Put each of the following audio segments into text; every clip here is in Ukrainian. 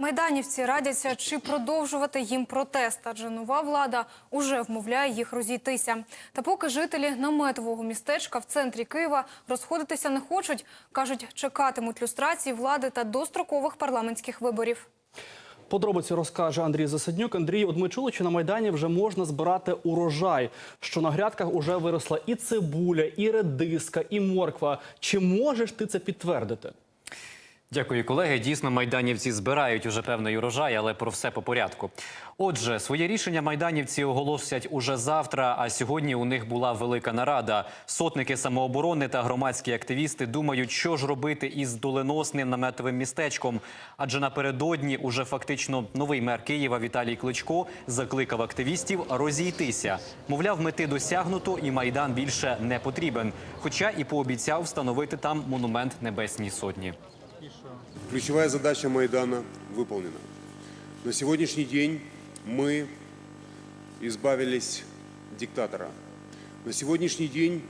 Майданівці радяться, чи продовжувати їм протест, адже нова влада уже вмовляє їх розійтися. Та поки жителі наметового містечка в центрі Києва розходитися не хочуть, кажуть, чекатимуть люстрації влади та дострокових парламентських виборів. Подробиці розкаже Андрій Засаднюк. Андрій, от ми чули, що на майдані вже можна збирати урожай. Що на грядках уже виросла і цибуля, і редиска, і морква. Чи можеш ти це підтвердити? Дякую, колеги. Дійсно, майданівці збирають уже певний урожай, але про все по порядку. Отже, своє рішення майданівці оголосять уже завтра. А сьогодні у них була велика нарада. Сотники самооборони та громадські активісти думають, що ж робити із доленосним наметовим містечком. Адже напередодні уже фактично новий мер Києва Віталій Кличко закликав активістів розійтися. Мовляв, мети досягнуто, і майдан більше не потрібен. Хоча і пообіцяв встановити там монумент Небесній Сотні. Ключевая задача Майдана выполнена. На сегодняшний день мы избавились диктатора. На сегодняшний день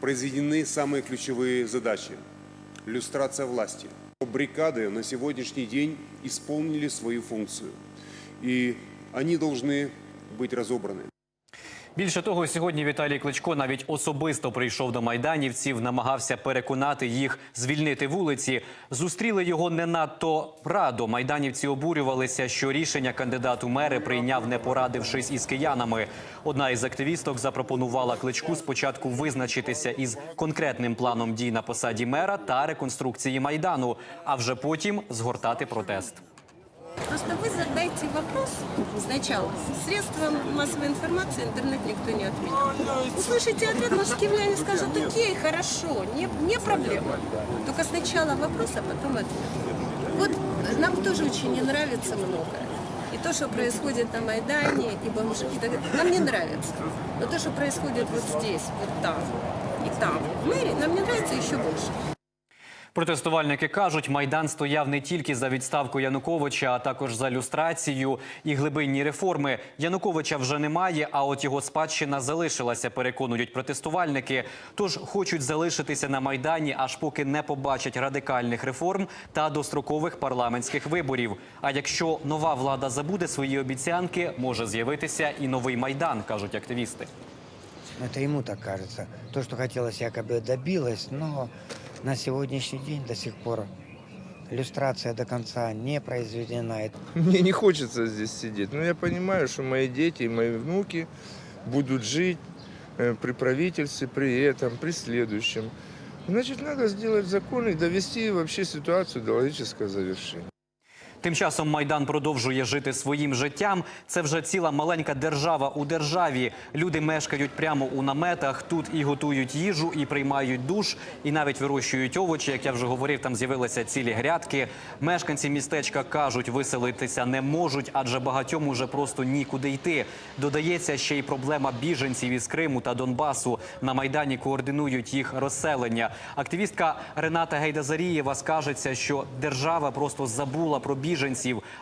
произведены самые ключевые задачи. Люстрация власти. Бригады на сегодняшний день исполнили свою функцию. И они должны быть разобраны. Більше того, сьогодні Віталій Кличко навіть особисто прийшов до майданівців, намагався переконати їх звільнити вулиці. Зустріли його не надто радо. Майданівці обурювалися, що рішення кандидат у мери прийняв, не порадившись із киянами. Одна із активісток запропонувала Кличку спочатку визначитися із конкретним планом дій на посаді мера та реконструкції майдану, а вже потім згортати протест. Просто вы задайте вопрос сначала. Средства массовой информации, интернет никто не отменял. Услышите ответ, может, киевляне скажут, окей, хорошо, не, не проблема. Только сначала вопрос, а потом ответ. Вот нам тоже очень не нравится многое. И то, что происходит на Майдане, и бомжи, и так далее, нам не нравится. Но то, что происходит вот здесь, вот там и там, в мэрии, нам не нравится еще больше. Протестувальники кажуть, майдан стояв не тільки за відставку Януковича, а також за люстрацію і глибинні реформи. Януковича вже немає, а от його спадщина залишилася. Переконують протестувальники. Тож хочуть залишитися на майдані, аж поки не побачать радикальних реформ та дострокових парламентських виборів. А якщо нова влада забуде свої обіцянки, може з'явитися і новий майдан, кажуть активісти. Это ему так кажется. То, что хотелось, якобы добилось, но на сегодняшний день до сих пор иллюстрация до конца не произведена. Мне не хочется здесь сидеть. Но я понимаю, что мои дети и мои внуки будут жить э, при правительстве, при этом, при следующем. Значит, надо сделать закон и довести вообще ситуацию до логического завершения. Тим часом майдан продовжує жити своїм життям. Це вже ціла маленька держава у державі. Люди мешкають прямо у наметах. Тут і готують їжу, і приймають душ, і навіть вирощують овочі. Як я вже говорив, там з'явилися цілі грядки. Мешканці містечка кажуть, виселитися не можуть, адже багатьом уже просто нікуди йти. Додається ще й проблема біженців із Криму та Донбасу. На майдані координують їх розселення. Активістка Рената Гейдазарієва скажеться, що держава просто забула про біженців.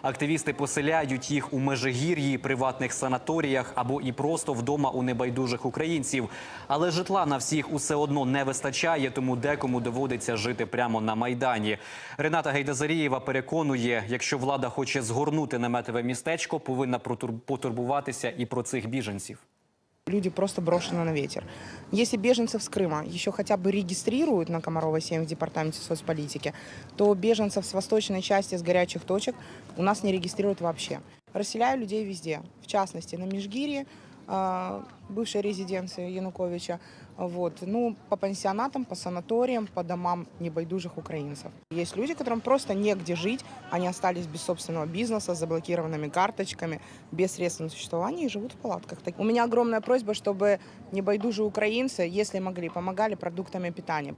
Активісти поселяють їх у межигір'ї, приватних санаторіях або і просто вдома у небайдужих українців. Але житла на всіх усе одно не вистачає, тому декому доводиться жити прямо на майдані. Рената Гейдазарієва переконує, якщо влада хоче згорнути наметове містечко, повинна потурбуватися і про цих біженців. Люди просто брошены на ветер. Если беженцев с Крыма еще хотя бы регистрируют на Комарова 7 в департаменте соцполитики, то беженцев с восточной части, с горячих точек у нас не регистрируют вообще. Расселяю людей везде, в частности на Межгирье, бывшей резиденции Януковича, вот, ну, по пансионатам, по санаториям, по домам небайдужих украинцев. Есть люди, которым просто негде жить, они остались без собственного бизнеса, с заблокированными карточками, без средств на существование и живут в палатках. Так- У меня огромная просьба, чтобы небайдужие украинцы, если могли, помогали продуктами питания.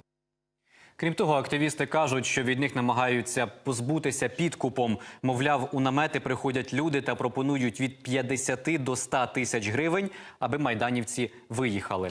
Крім того, активісти кажуть, що від них намагаються позбутися підкупом. Мовляв, у намети приходять люди та пропонують від 50 до 100 тисяч гривень, аби майданівці виїхали.